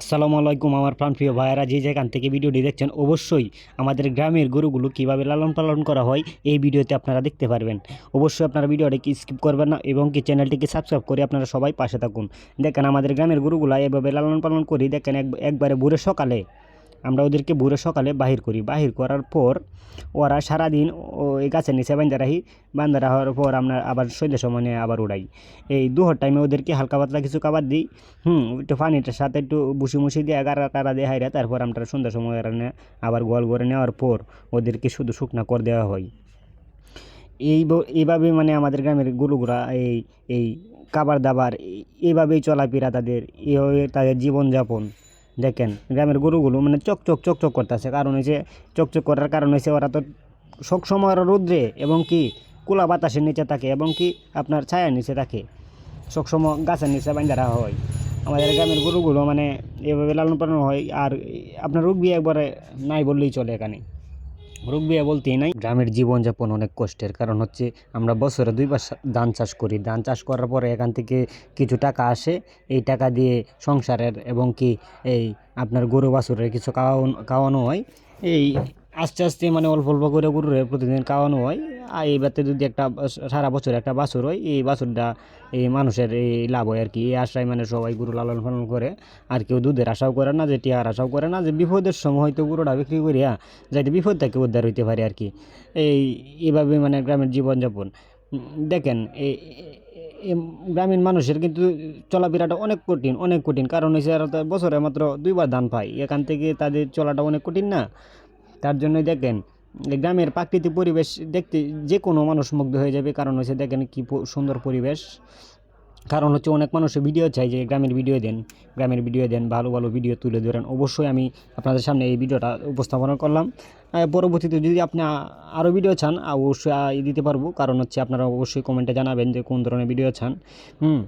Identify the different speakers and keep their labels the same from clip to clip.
Speaker 1: আসসালামু আলাইকুম আমার প্রাণপ্রিয় ভাইয়েরা, যে যেখান থেকে ভিডিওটি দেখছেন অবশ্যই আমাদের গ্রামের গরুগুলো কীভাবে লালন পালন করা হয় এই ভিডিওতে আপনারা দেখতে পারবেন। অবশ্যই আপনারা ভিডিওটিকে স্কিপ করবেন না এবং কি চ্যানেলটিকে সাবস্ক্রাইব করে আপনারা সবাই পাশে থাকুন। দেখেন আমাদের গ্রামের গরুগুলো এভাবে লালন পালন করি, দেখেন এক একবারে ভোরে সকালে আমরা ওদেরকে ভোরে সকালে বাহির করি। বাহির করার পর ওরা সারাদিন ওই গাছের নিচে বান্ধা রাখি। বান্ধা রাখার পর আমরা আবার সন্ধ্যের সময় আবার উড়াই। এই দুহর টাইমে ওদেরকে হালকা পাতলা কিছু খাবার দিই। হুম, একটু পানিটার সাথে একটু বুসি মুসি দিয়ে গাড়া টাড়া দিয়ে হাইরা তারপর আমরা সন্ধ্যার সময় আবার গোয়াল করে নেওয়ার পর ওদেরকে শুধু শুকনা করে দেওয়া হয়। এই এইভাবে মানে আমাদের গ্রামের গরুগুলা এই এই খাবার দাবার এইভাবেই চলাফেরা তাদের। এইভাবে তাদের জীবনযাপন। দেখেন, গ্রামের গরুগুলো মানে চকচক চকচক করতেছে। কারণ হয়েছে চকচক করার কারণ হয়েছে ওরা তো সবসময় ওরা রৌদ্রে এবং কি কুলা বাতাসের নিচে থাকে এবং কি আপনার ছায়ার নিচে থাকে। সবসময় গাছের নিচে বান্ধা রাখা হয়। আমাদের গ্রামের গরুগুলো মানে এভাবে লালন পালন হয় আর আপনার রোগ বিয়ে একবারে নাই বললেই চলে এখানে। রোগ বিয়ে বলতেই নাই, গ্রামের জীবনযাপন অনেক কষ্টের। কারণ হচ্ছে আমরা বছরে দুইবার ধান চাষ করি। ধান চাষ করার পরে এখান থেকে কিছু টাকা আসে। এই টাকা দিয়ে সংসারের এবং কি এই আপনার গরু বাছুরের কিছু খাওয়ানো খাওয়ানো হয়। এই আস্তে আস্তে মানে অল্প অল্প করে গরুরে প্রতিদিন খাওয়ানো হয়। আর এই যদি একটা সারা বছর একটা বাছুর হয়, এই বাছুরটা এই মানুষের এই লাভ হয় আর কি এই আশায় মানে সবাই গরু লালন পালন করে। আর কেউ দুধের আশাও করে না, যে টিয়ার আশাও করে না, যে বিপদের সময় হয়তো গরুটা বিক্রি করিয়া যাতে বিপদ থেকে উদ্ধার হইতে পারে আর কি এই, এইভাবে মানে গ্রামের জীবনযাপন। দেখেন এই গ্রামীণ মানুষের কিন্তু চলাফেরাটা অনেক কঠিন অনেক কঠিন। কারণ হচ্ছে বছরে মাত্র দুইবার ধান পায়। এখান থেকে তাদের চলাটা অনেক কঠিন না। তার জন্যই দেখেন, গ্রামের প্রাকৃতিক পরিবেশ দেখতে যে কোনো মানুষ মুগ্ধ হয়ে যাবে। কারণ হচ্ছে দেখেন কি সুন্দর পরিবেশ। কারণ হচ্ছে অনেক মানুষের ভিডিও চাই যে, গ্রামের ভিডিও দেন, গ্রামের ভিডিও দেন, ভালো ভালো ভিডিও তুলে ধরেন। অবশ্যই আমি আপনাদের সামনে এই ভিডিওটা উপস্থাপনা করলাম। পরবর্তীতে যদি আপনি আরও ভিডিও চান, অবশ্যই দিতে পারব। কারণ হচ্ছে আপনারা অবশ্যই কমেন্টে জানাবেন যে, কোন ধরনের ভিডিও চান। হুম।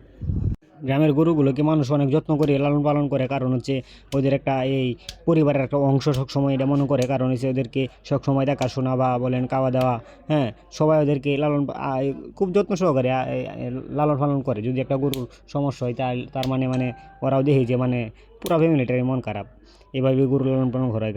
Speaker 1: গ্রামের গরুগুলোকে মানুষ অনেক যত্ন করে লালন পালন করে। কারণ হচ্ছে ওদের একটা এই পরিবারের একটা অংশ সবসময় এটা মনে করে। কারণ হচ্ছে ওদেরকে সবসময় দেখাশোনা বা বলেন খাওয়া দাওয়া হ্যাঁ সবাই ওদেরকে লালন খুব যত্ন সহকারে লালন পালন করে। যদি একটা গরুর সমস্যা হয়, তার মানে মানে ওরাও দেখি যে মানে পুরো ফ্যামিলিটারই মন খারাপ। এভাবে গরু লালন পালন করা